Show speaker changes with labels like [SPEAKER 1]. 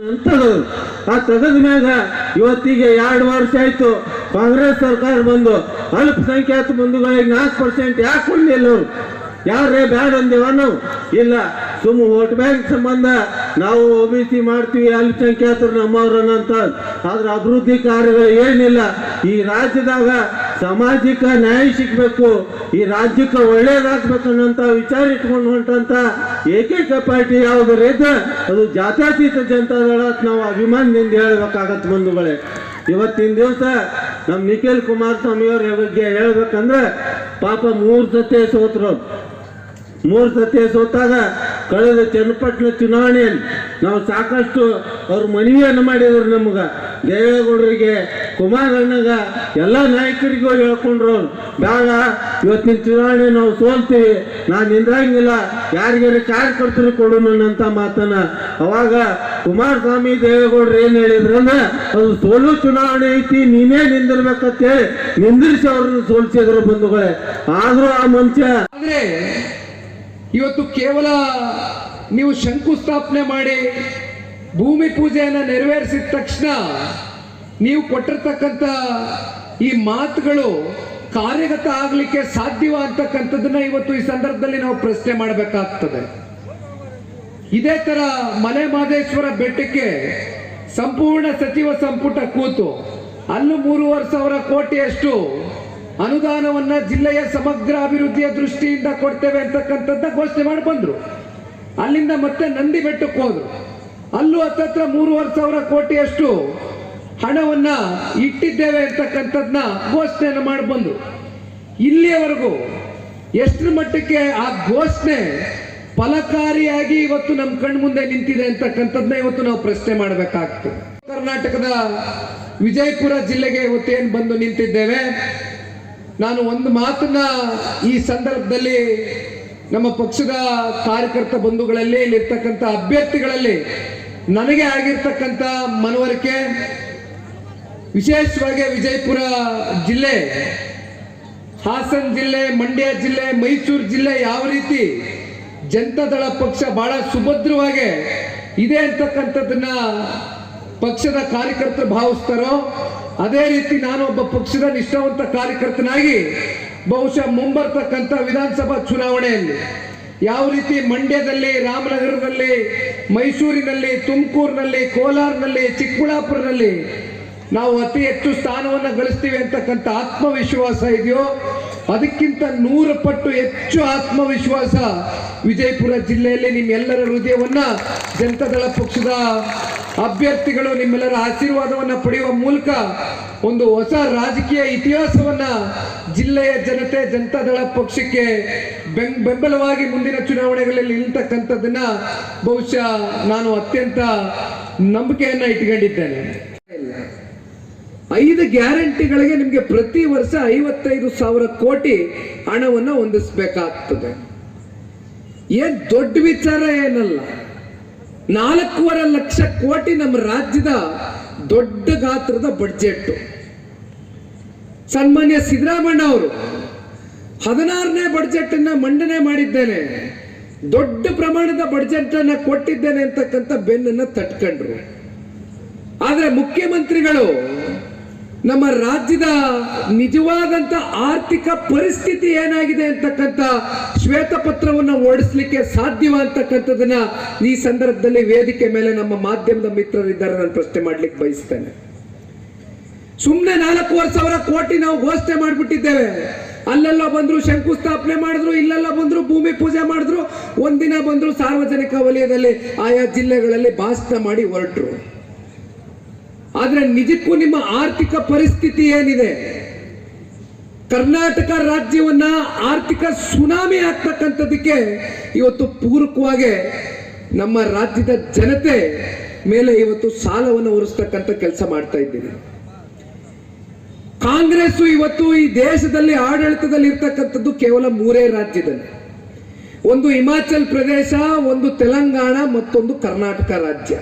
[SPEAKER 1] ಅಂತದು ಆ ತಗದ ಮ್ಯಾಗ ಇವತ್ತಿಗೆ ಎರಡು ವರ್ಷ ಆಯ್ತು. ಕಾಂಗ್ರೆಸ್ ಸರ್ಕಾರ ಬಂದು ಅಲ್ಪಸಂಖ್ಯಾತ ಬಂಧುಗಳಿಗೆ ನಾಲ್ಕು ಪರ್ಸೆಂಟ್ ಯಾಕೆ ಕೊಡ್ಲಿಲ್ಲ ಅವ್ರು ಯಾರೇ ಬ್ಯಾಡ ಅಂದೇವ ನಾವು? ಇಲ್ಲ ಸುಮ್ಮ ವೋಟ್ ಬ್ಯಾಂಕ್ ಸಂಬಂಧ ನಾವು ಒ ಬಿ ಸಿ ಮಾಡ್ತೀವಿ ಅಲ್ಪಸಂಖ್ಯಾತರು ನಮ್ಮವ್ರನ್ನ ಅಂತ. ಆದ್ರೆ ಅಭಿವೃದ್ಧಿ ಕಾರ್ಯಗಳು ಏನಿಲ್ಲ. ಈ ರಾಜ್ಯದಾಗ ಸಾಮಾಜಿಕ ನ್ಯಾಯ ಸಿಗಬೇಕು, ಈ ರಾಜ್ಯಕ್ಕೆ ಒಳ್ಳೇದಾಗ್ಬೇಕು ಅನ್ನೋಂಥ ವಿಚಾರ ಇಟ್ಕೊಂಡು ಹೊಂಟಂತ ಏಕೈಕ ಪಾರ್ಟಿ ಯಾವುದು ಇದ್ರೆ ಅದು ಜಾತ್ಯಾತೀತ ಜನತಾದಳ ನಾವು ಅಭಿಮಾನದಿಂದ ಹೇಳ್ಬೇಕಾಗತ್ತೆ ಬಂಧುಗಳೇ. ಇವತ್ತಿನ ದಿವಸ ನಮ್ಮ ನಿಖಿಲ್ ಕುಮಾರಸ್ವಾಮಿಯವ್ರ ಬಗ್ಗೆ ಹೇಳ್ಬೇಕಂದ್ರೆ ಪಾಪ ಮೂರು ಸತಿ ಸೋತ್ರು. ಮೂರು ಸತಿ ಸೋತಾಗ ಕಳೆದ ಚನ್ನಪಟ್ಟಣ ಚುನಾವಣೆಯಲ್ಲಿ ನಾವು ಸಾಕಷ್ಟು ಅವ್ರ ಮನವಿಯನ್ನು ಮಾಡಿದ್ರು ನಮ್ಗೆ. ದೇವೇಗೌಡರಿಗೆ ಕುಮಾರಣ್ಣಗ ಎಲ್ಲ ನಾಯಕರಿಗೂ ಹೇಳ್ಕೊಂಡ್ರು. ಬೇಡ ಇವತ್ತಿನ ಚುನಾವಣೆ ನಾವು ಸೋಲ್ತೀವಿ. ನಾನು ನಿಂದ್ರಂಗಿಲ್ಲ. ಯಾರಿಗಾರ ಕಾರ್ಯಕರ್ತರು ಕೊಡೋಣ ಅಂತ ಮಾತನ್ನ. ಅವಾಗ ಕುಮಾರಸ್ವಾಮಿ ದೇವೇಗೌಡರು ಏನು ಹೇಳಿದ್ರಂದ್ರೆ ಅದು ಸೋಲು ಚುನಾವಣೆ ಐತಿ, ನೀನೇ ನಿಂದಿರ್ಬೇಕಂತೇಳಿ ನಿಂದಿರಿಸಿ ಅವ್ರನ್ನ ಸೋಲ್ಸಿದ್ರು ಬಂಧುಗಳೇ. ಆದ್ರೂ ಆ ಮನುಷ್ಯ
[SPEAKER 2] ಆದ್ರೆ ಇವತ್ತು ಕೇವಲ ನೀವು ಶಂಕುಸ್ಥಾಪನೆ ಮಾಡಿ ಭೂಮಿ ಪೂಜೆಯನ್ನು ನೆರವೇರಿಸಿದ ತಕ್ಷಣ ನೀವು ಕೊಟ್ಟಿರ್ತಕ್ಕಂಥ ಈ ಮಾತುಗಳು ಕಾರ್ಯಗತ ಆಗಲಿಕ್ಕೆ ಸಾಧ್ಯವ ಅಂತಕ್ಕಂಥದ್ದನ್ನ ಇವತ್ತು ಈ ಸಂದರ್ಭದಲ್ಲಿ ನಾವು ಪ್ರಶ್ನೆ ಮಾಡಬೇಕಾಗ್ತದೆ. ಇದೇ ತರ ಮಲೆ ಮಹದೇಶ್ವರ ಬೆಟ್ಟಕ್ಕೆ ಸಂಪೂರ್ಣ ಸಚಿವ ಸಂಪುಟ ಕೂತು ಅಲ್ಲೂ ಮೂರುವರೆ ಸಾವಿರ ಕೋಟಿಯಷ್ಟು ಅನುದಾನವನ್ನ ಜಿಲ್ಲೆಯ ಸಮಗ್ರ ಅಭಿವೃದ್ಧಿಯ ದೃಷ್ಟಿಯಿಂದ ಕೊಡ್ತೇವೆ ಅಂತಕ್ಕಂಥದ್ದ ಘೋಷಣೆ ಮಾಡಿ ಬಂದ್ರು. ಅಲ್ಲಿಂದ ಮತ್ತೆ ನಂದಿ ಬೆಟ್ಟಕ್ಕೆ ಹೋದ್ರು. ಅಲ್ಲೂ ಹತ್ತತ್ರ ಮೂರುವರೆ ಸಾವಿರ ಕೋಟಿಯಷ್ಟು ಹಣವನ್ನ ಇಟ್ಟಿದ್ದೇವೆ ಅಂತಕ್ಕಂಥದ್ನ ಘೋಷಣೆಯನ್ನು ಮಾಡಿ ಬಂದು ಇಲ್ಲಿಯವರೆಗೂ ಎಷ್ಟರ ಮಟ್ಟಕ್ಕೆ ಆ ಘೋಷಣೆ ಫಲಕಾರಿಯಾಗಿ ಇವತ್ತು ನಮ್ಮ ಕಣ್ಣು ಮುಂದೆ ನಿಂತಿದೆ ಅಂತಕ್ಕಂಥದ್ದನ್ನ ಇವತ್ತು ನಾವು ಪ್ರಶ್ನೆ ಮಾಡಬೇಕಾಗ್ತದೆ. ಕರ್ನಾಟಕದ ವಿಜಯಪುರ ಜಿಲ್ಲೆಗೆ ಇವತ್ತೇನು ಬಂದು ನಿಂತಿದ್ದೇವೆ? ನಾನು ಒಂದು ಮಾತನ್ನ ಈ ಸಂದರ್ಭದಲ್ಲಿ ನಮ್ಮ ಪಕ್ಷದ ಕಾರ್ಯಕರ್ತ ಬಂಧುಗಳಲ್ಲಿ ಇಲ್ಲಿರ್ತಕ್ಕಂಥ ಅಭ್ಯರ್ಥಿಗಳಲ್ಲಿ ನನಗೆ ಆಗಿರ್ತಕ್ಕಂಥ ಮನವರಿಕೆ ವಿಶೇಷವಾಗಿ ವಿಜಯಪುರ ಜಿಲ್ಲೆ, ಹಾಸನ ಜಿಲ್ಲೆ, ಮಂಡ್ಯ ಜಿಲ್ಲೆ, ಮೈಸೂರು ಜಿಲ್ಲೆ ಯಾವ ರೀತಿ ಜನತಾದಳ ಪಕ್ಷ ಬಹಳ ಸುಭದ್ರವಾಗಿ ಇದೆ ಅಂತಕ್ಕಂಥದ್ದನ್ನ ಪಕ್ಷದ ಕಾರ್ಯಕರ್ತರು ಭಾವಿಸ್ತಾರೋ, ಅದೇ ರೀತಿ ನಾನು ಒಬ್ಬ ಪಕ್ಷದ ನಿಷ್ಠಾವಂತ ಕಾರ್ಯಕರ್ತನಾಗಿ ಬಹುಶಃ ಮುಂಬರ್ತಕ್ಕಂಥ ವಿಧಾನಸಭಾ ಚುನಾವಣೆಯಲ್ಲಿ ಯಾವ ರೀತಿ ಮಂಡ್ಯದಲ್ಲಿ, ರಾಮನಗರದಲ್ಲಿ, ಮೈಸೂರಿನಲ್ಲಿ, ತುಮಕೂರಿನಲ್ಲಿ, ಕೋಲಾರನಲ್ಲಿ, ಚಿಕ್ಕಬಳ್ಳಾಪುರದಲ್ಲಿ ನಾವು ಅತಿ ಹೆಚ್ಚು ಸ್ಥಾನವನ್ನು ಗಳಿಸ್ತೀವಿ ಅಂತಕ್ಕಂಥ ಆತ್ಮವಿಶ್ವಾಸ ಇದೆಯೋ, ಅದಕ್ಕಿಂತ ನೂರು ಪಟ್ಟು ಹೆಚ್ಚು ಆತ್ಮವಿಶ್ವಾಸ ವಿಜಯಪುರ ಜಿಲ್ಲೆಯಲ್ಲಿ ನಿಮ್ಮೆಲ್ಲರ ಹೃದಯವನ್ನ ಜನತಾದಳ ಪಕ್ಷದ ಅಭ್ಯರ್ಥಿಗಳು ನಿಮ್ಮೆಲ್ಲರ ಆಶೀರ್ವಾದವನ್ನು ಪಡೆಯುವ ಮೂಲಕ ಒಂದು ಹೊಸ ರಾಜಕೀಯ ಇತಿಹಾಸವನ್ನ ಜಿಲ್ಲೆಯ ಜನತೆ, ಜನತಾದಳ ಪಕ್ಷಕ್ಕೆ ಬೆಂಬಲವಾಗಿ ಮುಂದಿನ ಚುನಾವಣೆಗಳಲ್ಲಿ ನಿಲ್ತಕ್ಕಂಥದ್ದನ್ನ ಬಹುಶಃ ನಾನು ಅತ್ಯಂತ ನಂಬಿಕೆಯನ್ನು ಇಟ್ಕೊಂಡಿದ್ದೇನೆ. ಐದು ಗ್ಯಾರಂಟಿಗಳಿಗೆ ನಿಮಗೆ ಪ್ರತಿ ವರ್ಷ ಐವತ್ತೈದು ಸಾವಿರ ಕೋಟಿ ಹಣವನ್ನು ಹೊಂದಿಸ್ಬೇಕಾಗ್ತದೆ. ಏನ್ ದೊಡ್ಡ ವಿಚಾರ ಏನಲ್ಲ. ನಾಲ್ಕೂವರೆ ಲಕ್ಷ ಕೋಟಿ ನಮ್ಮ ರಾಜ್ಯದ ದೊಡ್ಡ ಗಾತ್ರದ ಬಡ್ಜೆಟ್ ಸನ್ಮಾನ್ಯ ಸಿದ್ದರಾಮಣ್ಣ ಅವರು ಹದಿನಾರನೇ ಬಡ್ಜೆಟ್ ಅನ್ನ ಮಂಡನೆ ಮಾಡಿದ್ದೇನೆ. ದೊಡ್ಡ ಪ್ರಮಾಣದ ಬಡ್ಜೆಟ್ ಅನ್ನ ಕೊಟ್ಟಿದ್ದೇನೆ ಅಂತಕ್ಕಂಥ ಬೆನ್ನನ್ನ ತಟ್ಕೊಂಡ್ರು. ಆದ್ರೆ ಮುಖ್ಯಮಂತ್ರಿಗಳು ನಮ್ಮ ರಾಜ್ಯದ ನಿಜವಾದಂತ ಆರ್ಥಿಕ ಪರಿಸ್ಥಿತಿ ಏನಾಗಿದೆ ಅಂತಕ್ಕಂಥ ಶ್ವೇತಪತ್ರವನ್ನು ಓಡಿಸ್ಲಿಕ್ಕೆ ಸಾಧ್ಯವ ಅಂತಕ್ಕಂಥದನ್ನ ಈ ಸಂದರ್ಭದಲ್ಲಿ ವೇದಿಕೆ ಮೇಲೆ ನಮ್ಮ ಮಾಧ್ಯಮದ ಮಿತ್ರರಿದ್ದಾರೆ, ನಾನು ಪ್ರಶ್ನೆ ಮಾಡ್ಲಿಕ್ಕೆ ಬಯಸ್ತೇನೆ. ಸುಮ್ಮನೆ ನಾಲ್ಕೂವರೆ ಸಾವಿರ ಕೋಟಿ ನಾವು ಘೋಷಣೆ ಮಾಡಿಬಿಟ್ಟಿದ್ದೇವೆ. ಅಲ್ಲೆಲ್ಲ ಬಂದ್ರು ಶಂಕುಸ್ಥಾಪನೆ ಮಾಡಿದ್ರು, ಇಲ್ಲೆಲ್ಲ ಬಂದ್ರು ಭೂಮಿ ಪೂಜೆ ಮಾಡಿದ್ರು, ಒಂದಿನ ಬಂದ್ರು ಸಾರ್ವಜನಿಕ ವಲಯದಲ್ಲಿ ಆಯಾ ಜಿಲ್ಲೆಗಳಲ್ಲಿ ಭಾಷಣ ಮಾಡಿ ಹೊರಟರು. ಆದ್ರೆ ನಿಜಕ್ಕೂ ನಿಮ್ಮ ಆರ್ಥಿಕ ಪರಿಸ್ಥಿತಿ ಏನಿದೆ? ಕರ್ನಾಟಕ ರಾಜ್ಯವನ್ನ ಆರ್ಥಿಕ ಸುನಾಮಿ ಆಗ್ತಕ್ಕಂಥದ್ದಕ್ಕೆ ಇವತ್ತು ಪೂರಕವಾಗಿ ನಮ್ಮ ರಾಜ್ಯದ ಜನತೆ ಮೇಲೆ ಇವತ್ತು ಸಾಲವನ್ನು ಹೊರಿಸ್ತಕ್ಕಂಥ ಕೆಲಸ ಮಾಡ್ತಾ ಇದ್ದೀರಿ. ಕಾಂಗ್ರೆಸ್ ಇವತ್ತು ಈ ದೇಶದಲ್ಲಿ ಆಡಳಿತದಲ್ಲಿ ಇರ್ತಕ್ಕಂಥದ್ದು ಕೇವಲ ಮೂರೇ ರಾಜ್ಯದಲ್ಲಿ. ಒಂದು ಹಿಮಾಚಲ್ ಪ್ರದೇಶ, ಒಂದು ತೆಲಂಗಾಣ, ಮತ್ತೊಂದು ಕರ್ನಾಟಕ ರಾಜ್ಯ.